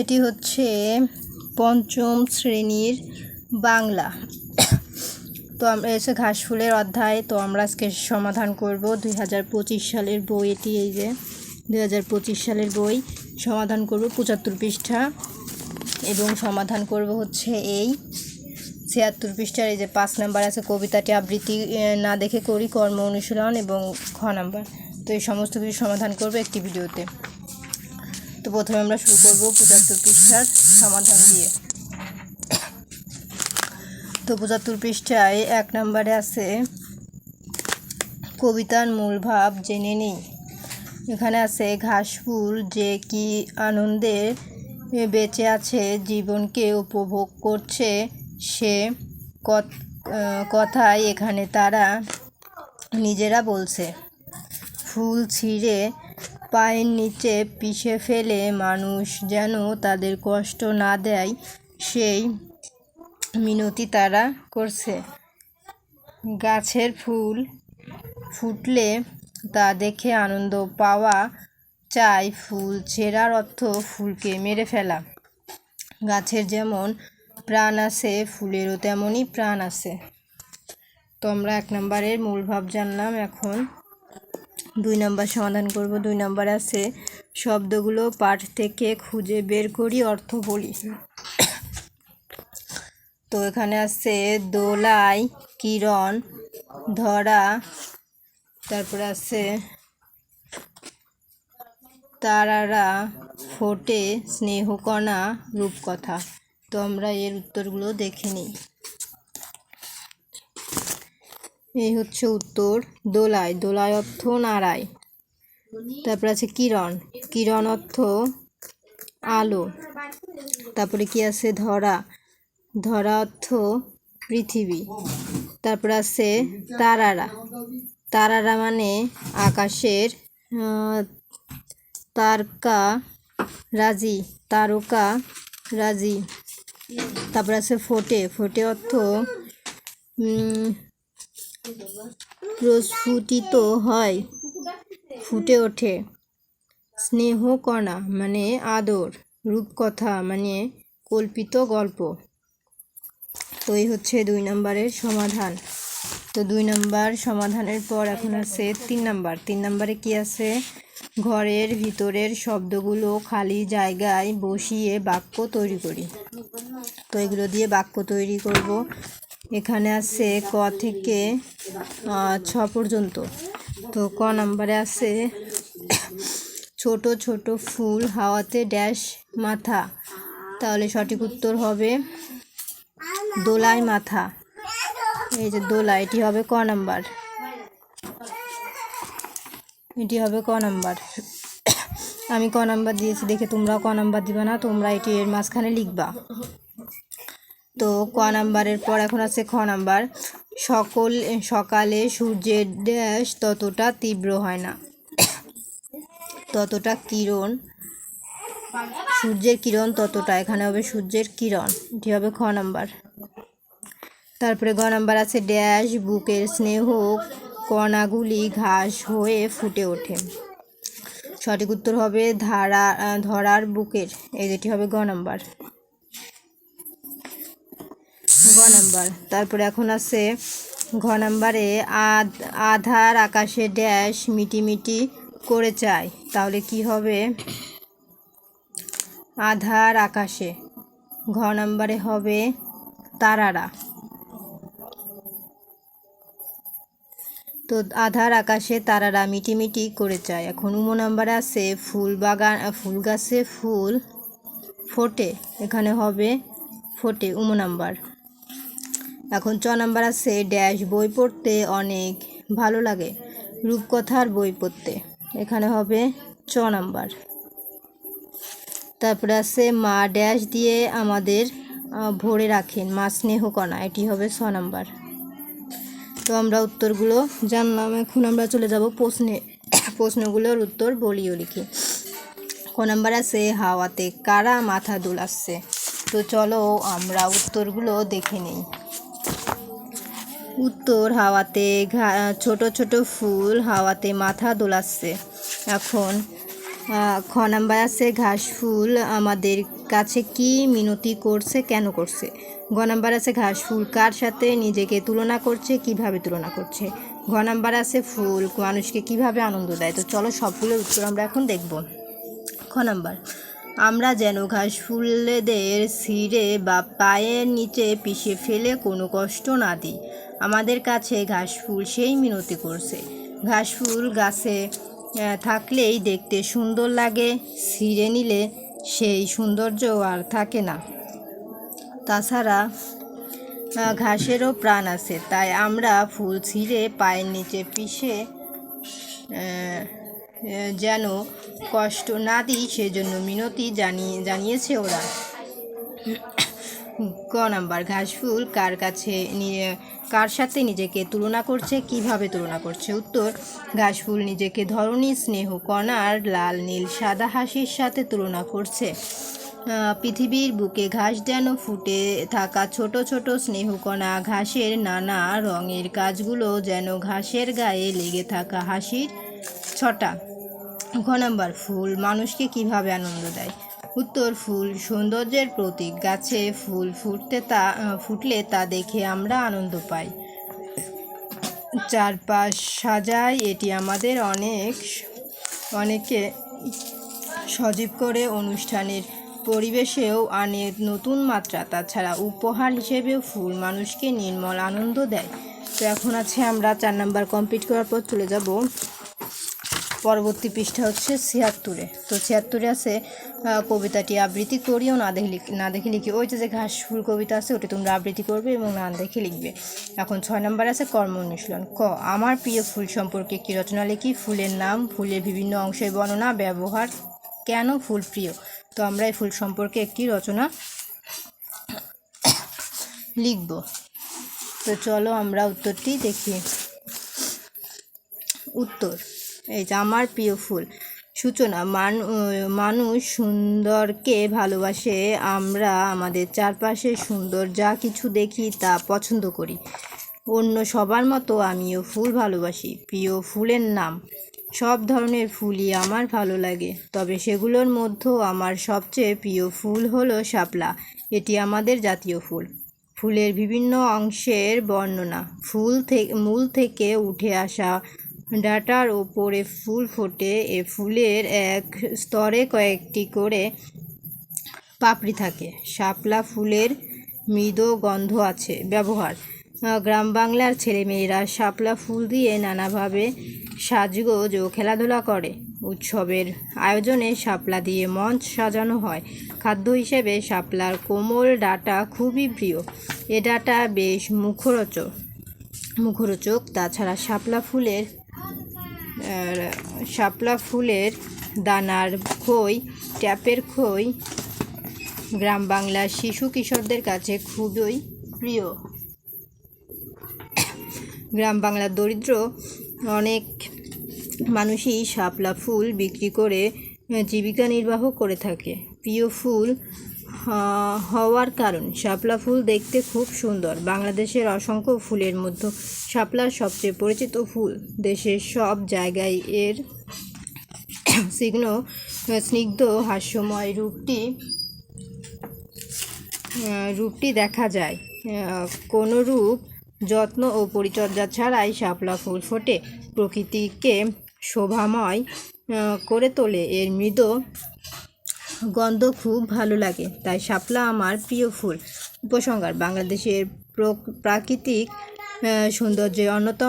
এটি হচ্ছে পঞ্চম শ্রেণির বাংলা। তো আমরা এসে ঘাসফুলের অধ্যায়। তো আমরা আজকে সমাধান করব দুই হাজার পঁচিশ সালের বই এটি, এই যে দুই হাজার পঁচিশ সালের বই। সমাধান করব পঁচাত্তর পৃষ্ঠা এবং সমাধান করব হচ্ছে এই ছিয়াত্তর পৃষ্ঠার, এই যে পাঁচ নাম্বার আছে, কবিতাটি আবৃত্তি না দেখে করি, কর্ম অনুশীলন এবং খ নাম্বার। তো এই সমস্ত কিছু সমাধান করব একটি ভিডিওতে। তো প্রথমে আমরা শুরু করব পঁচাত্তর পৃষ্ঠার সমাধান দিয়ে। তো পঁচাত্তর পৃষ্ঠায় এক নম্বরে আছে, কবিতার মূল ভাব জেনে নেই। এখানে আছে ঘাসফুল যে কি আনন্দে বেঁচে আছে, জীবনকে উপভোগ করছে সে কথাই এখানে তারা নিজেরা বলছে। ফুল ছিঁড়ে পায়ের নিচে পিষে ফেলে মানুষ যেন তাদের কষ্ট না দেয়, সেই মিনতি তারা করছে। গাছের ফুল ফুটলে তা দেখে আনন্দ পাওয়া চাই ফুল ছেঁড়ার অর্থ ফুলকে মেরে ফেলা। গাছের যেমন প্রাণ আছে, ফুলেরও তেমনই প্রাণ আছে। তো আমরা এক নম্বরের মূল ভাব জানলাম এখন। দুই নম্বর সমাধান করব, দুই নম্বর আছে শব্দগুলো পাঠ থেকে খুঁজে বের করি, অর্থ বলি। তো এখানে আছে দোলাই, কিরণ, ধরা, তারপরে আছে তারারা, ফোটে, স্নেহকণা, রূপকথা। তো আমরা এর উত্তরগুলো দেখে নিই। এই হচ্ছে উত্তর, দোলায় দোলায় অর্থ নাড়ায় তারপর আছে কিরণ কিরণ অর্থ আলো। তারপরে কি আছে? ধরা। ধরা অর্থ পৃথিবী। তারপর আছে তারারা। তারারা মানে আকাশের তারকা রাজি তারকা রাজি। তারপর আছে ফোটে। ফোটে অর্থ প্রস্ফুটিত হয়, ফুটে ওঠে। স্নেহকণা মানে আদর, রূপকথা মানে কল্পিত গল্প। তো এই হচ্ছে দুই নম্বরের সমাধান। তো দুই নম্বর সমাধানের পর এখন আছে তিন নম্বর। তিন নম্বরে কি আছে? ঘরের ভিতরের শব্দগুলো খালি জায়গায় বসিয়ে বাক্য তৈরি করি। তো এগুলো দিয়ে বাক্য তৈরি করব। এখানে আছে ক থেকে ছ পর্যন্ত। তো ক নম্বরে আছে, ছোট ছোট ফুল, হাওয়াতে ড্যাশ মাথা। তাহলে সঠিক উত্তর হবে দোলায় মাথা। এই যে দোলা, এটি হবে ক নাম্বার। এটি হবে ক নাম্বার। আমি ক নাম্বার দিয়েছি, দেখে তোমরাও ক নাম্বার দিবা না, তোমরা এটি এর মাঝখানে লিখবা। তো ক নাম্বারের পর এখন আছে খ নাম্বার। সকল, সকালে সূর্যের ড্যাশ ততটা তীব্র হয় না। ততটা কিরণ, সূর্যের কিরণ ততটা, এখানে হবে সূর্যের কিরণ, এটি হবে খ নাম্বার। তারপরে গ নাম্বার আছে ড্যাশ, বুকের স্নেহ, কণাগুলি ঘাস হয়ে ফুটে ওঠে। সঠিক উত্তর হবে ধারা, ধরার বুকের, এই যেটি হবে গ নাম্বার। তারপরে এখন আছে ঘ নাম্বারে আধ, আধার আকাশে ড্যাশ মিটিমিটি করে চায়। তাহলে কি হবে? আধার আকাশে। ঘ নাম্বারে হবে তারারা। তো আধার আকাশে তারারা মিটিমিটি করে চায়। এখন উমো নাম্বারে আছে ফুল বাগান, ফুল গাছে ফুল ফোটে। এখানে হবে ফোটে উমো নাম্বার। এখন চ নাম্বার আছে ড্যাশ বই পড়তে অনেক ভালো লাগে, রূপকথার বই পড়তে। এখানে হবে চ নাম্বার। তারপরে আছে মা ড্যাশ দিয়ে আমাদের ভরে রাখেন, মা স্নেহকণা এটি হবে ছ নাম্বার। তো আমরা উত্তরগুলো জানলাম, এখন আমরা চলে যাব প্রশ্নে, প্রশ্নগুলোর উত্তর বলিও লিখি। ক নাম্বার আছে হাওয়াতে কারা মাথা দোলাচ্ছে? তো চলো আমরা উত্তরগুলো দেখে নিই। উত্তর হাওয়াতে ঘা- ছোট ছোট ফুল হাওয়াতে মাথা দোলাচ্ছে। এখন খ নাম্বার আছে, ঘাস ফুল আমাদের কাছে কি মিনতি করছে, কেন করছে? গ নাম্বার আছে, ঘাস ফুল কার সাথে নিজেকে তুলনা করছে, কীভাবে তুলনা করছে? ঘ নাম্বার আছে, ফুল মানুষকে কীভাবে আনন্দ দেয়? তো চলো সবগুলোর উত্তর আমরা এখন দেখব। খ নাম্বার আমরা যেন ঘাস ফুলদের ছিঁড়ে বা পায়ের নিচে পিষে ফেলে কোনো কষ্ট না দিই। আমাদের কাছে ঘাস ফুল সেই মিনতি করছে। ঘাস ফুল গাছে থাকলেই দেখতে সুন্দর লাগে, ছিঁড়ে নিলে সেই সৌন্দর্য আর থাকে না। তাছাড়া ঘাসেরও প্রাণ আছে, তাই আমরা ফুল ছিঁড়ে পায়ের নিচে পিষে যেন কষ্ট না দিই, সেজন্য মিনতি জানিয়ে জানিয়েছে ওরা। ক নাম্বার, ঘাসফুল কার কাছে কার সাথে নিজেকে তুলনা করছে, কীভাবে তুলনা করছে? উত্তর, ঘাসফুল নিজেকে ধরনী স্নেহ, কণার লাল, নীল, সাদা হাসির সাথে তুলনা করছে। পৃথিবীর বুকে ঘাস যেন ফুটে থাকা ছোট ছোট স্নেহকণা ঘাসের নানা রঙের কাজগুলো যেন ঘাসের গায়ে লেগে থাকা হাসির ছটা। ঘ নাম্বার ফুল, মানুষকে কীভাবে আনন্দ দেয়? উত্তর, ফুল সৌন্দর্যের প্রতীক। গাছে ফুল ফুটতে তা, ফুটলে তা দেখে আমরা আনন্দ পাই। চারপাশ সাজায়, এটি আমাদের অনেক অনেকে সজীব করে অনুষ্ঠানের পরিবেশেও আনে নতুন মাত্রা। তাছাড়া উপহার হিসেবেও ফুল মানুষকে নির্মল আনন্দ দেয়। তো এখন আছে আমরা চার নাম্বার কমপ্লিট করার পর চলে যাব। পরবর্তী পৃষ্ঠা হচ্ছে ছিয়াত্তরে। তো ছিয়াত্তরে আছে কবিতাটি আবৃত্তি করিও, না দেখে লিখ- না দেখে লিখি। ওই যে যে ঘাস ফুল কবিতা আছে, ওটি তোমরা আবৃত্তি করবে এবং না দেখে লিখবে। এখন ছয় নম্বর আছে কর্ম অনুশীলন। ক, আমার প্রিয় ফুল সম্পর্কে কি রচনা লিখি? ফুলের নাম, ফুলের বিভিন্ন অংশের বর্ণনা, ব্যবহার, কেন ফুল প্রিয়? তো আমরা এই ফুল সম্পর্কে একটি রচনা লিখব। তো চলো আমরা উত্তরটি দেখি। উত্তর এই যে আমার প্রিয় ফুল। সূচনা, মান মানুষ সুন্দরকে ভালোবাসে, আমরা আমাদের চারপাশে সুন্দর যা কিছু দেখি তা পছন্দ করি। অন্য সবার মতো আমিও ফুল ভালোবাসি, প্রিয় ফুলের নাম। সব ধরনের ফুলই আমার ভালো লাগে, তবে সেগুলোর মধ্যেও আমার সবচেয়ে প্রিয় ফুল হলো শাপলা। এটি আমাদের জাতীয় ফুল। ফুলের বিভিন্ন অংশের বর্ণনা, ফুল থেকে মূল থেকে উঠে আসা ডাটার ওপরে ফুল ফোটে, এ ফুলের এক স্তরে কয়েকটি করে পাপড়ি থাকে। শাপলা ফুলের মৃদু গন্ধ আছে, ব্যবহার। গ্রাম বাংলার ছেলেমেয়েরা শাপলা ফুল দিয়ে নানাভাবে সাজগোজ ও খেলাধুলা করে। উৎসবের আয়োজনে শাপলা দিয়ে মঞ্চ সাজানো হয়। খাদ্য হিসেবে শাপলার কোমল ডাটা খুবই প্রিয়। এ ডাটা বেশ মুখরোচক। মুখরোচক, তাছাড়া শাপলা ফুলের শাপলা ফুলের দানার খই, ট্যাপের খই, গ্রাম বাংলার শিশু কিশোরদের কাছে খুবই প্রিয়। গ্রাম বাংলার দরিদ্র অনেক মানুষই শাপলা ফুল বিক্রি করে জীবিকা নির্বাহ করে থাকে। প্রিয় ফুল হওয়ার কারণ। শাপলা ফুল দেখতে খুব সুন্দর। বাংলাদেশের অসংখ্য ফুলের মধ্যে শাপলার সবচেয়ে পরিচিত ফুল। দেশের সব জায়গায় এর স্নিগ্ধ স্নিগ্ধ হাস্যময় রূপটি রূপটি দেখা যায়। কোনো রূপ যত্ন ও পরিচর্যা ছাড়াই শাপলা ফুল ফোটে। প্রকৃতিকে শোভাময় করে তোলে। এর মৃদু গন্ধ খুব ভালো লাগে। তাই শাপলা আমার প্রিয় ফুল। উপসংহার, বাংলাদেশের প্র- প্রাকৃতিক সৌন্দর্যের অন্যত,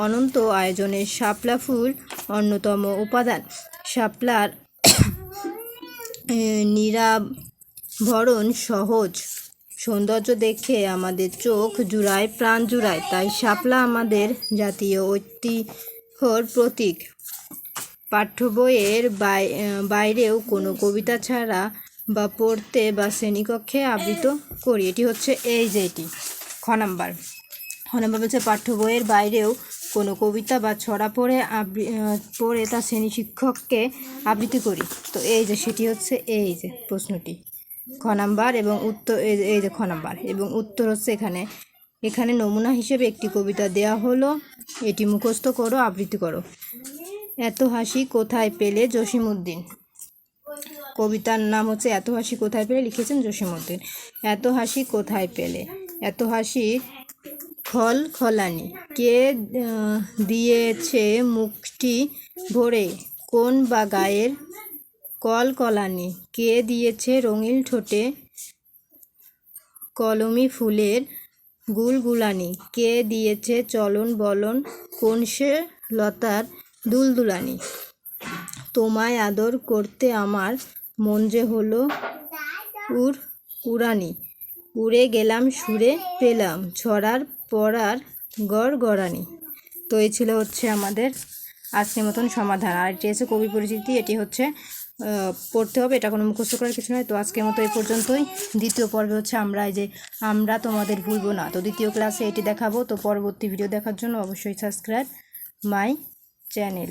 অনন্ত আয়োজনের শাপলা ফুল অন্যতম উপাদান। শাপলার নিরাভরণ সহজ। সৌন্দর্য দেখে আমাদের চোখ জুড়ায়, প্রাণ জুড়ায়। তাই শাপলা আমাদের জাতীয় ঐতিহ্যর প্রতীক। পাঠ্য বইয়ের বাই- বাইরেও কোনো কবিতা ছাড়া বা পড়তে বা শ্রেণীকক্ষে আবৃত করি। এটি হচ্ছে এই যে এটি খ নাম্বার। খ নাম্বার বলছে পাঠ্য বইয়ের বাইরেও কোনো কবিতা বা ছড়া পড়ে আবৃ- পড়ে তা শ্রেণি শিক্ষককে আবৃত্তি করি। তো এই যে, সেটি হচ্ছে এই যে প্রশ্নটি। খ নাম্বার এবং উত্তর এই যে খ নাম্বার। এবং উত্তর হচ্ছে এখানে। এখানে নমুনা হিসেবে একটি কবিতা দেয়া হলো। এটি মুখস্থ করো, আবৃত্তি করো। এত হাসি কোথায় পেলে জসিমউদ্দিন? কবিতার নাম হচ্ছে এত হাসি কোথায় পেলে লিখেছেন জসীমউদ্দিন। এত হাসি কোথায় পেলে? এত হাসি খল খলানি। কে দিয়েছে মুখটি ভরে? কোন বা গায়ের কল কলানি? কে দিয়েছে রঙিন ঠোঁটে কলমি ফুলের গুলগুলানি? কে দিয়েছে চলন বলন? কোন সে লতার দুলদুলানি। তোমায় আদর করতে আমার মন যে হলো উর উড়ানি উড়ে গেলাম, সুরে পেলাম ছড়ার পড়ার গড় গড়ানি। তো এই ছিল হচ্ছে আমাদের আজকের মতন সমাধান। আর এটি হচ্ছে কবি পরিচিতি, এটি হচ্ছে পড়তে হবে, এটা কোনো মুখস্থ করার কিছু নয় তো আজকের মতো এই পর্যন্তই। দ্বিতীয় পর্বে হচ্ছে আমরা এই যে, আমরা তোমাদের ভুলবো না। তো দ্বিতীয় ক্লাসে এটি দেখাবো। তো পরবর্তী ভিডিও দেখার জন্য অবশ্যই সাবস্ক্রাইব মাই চ্যানেল।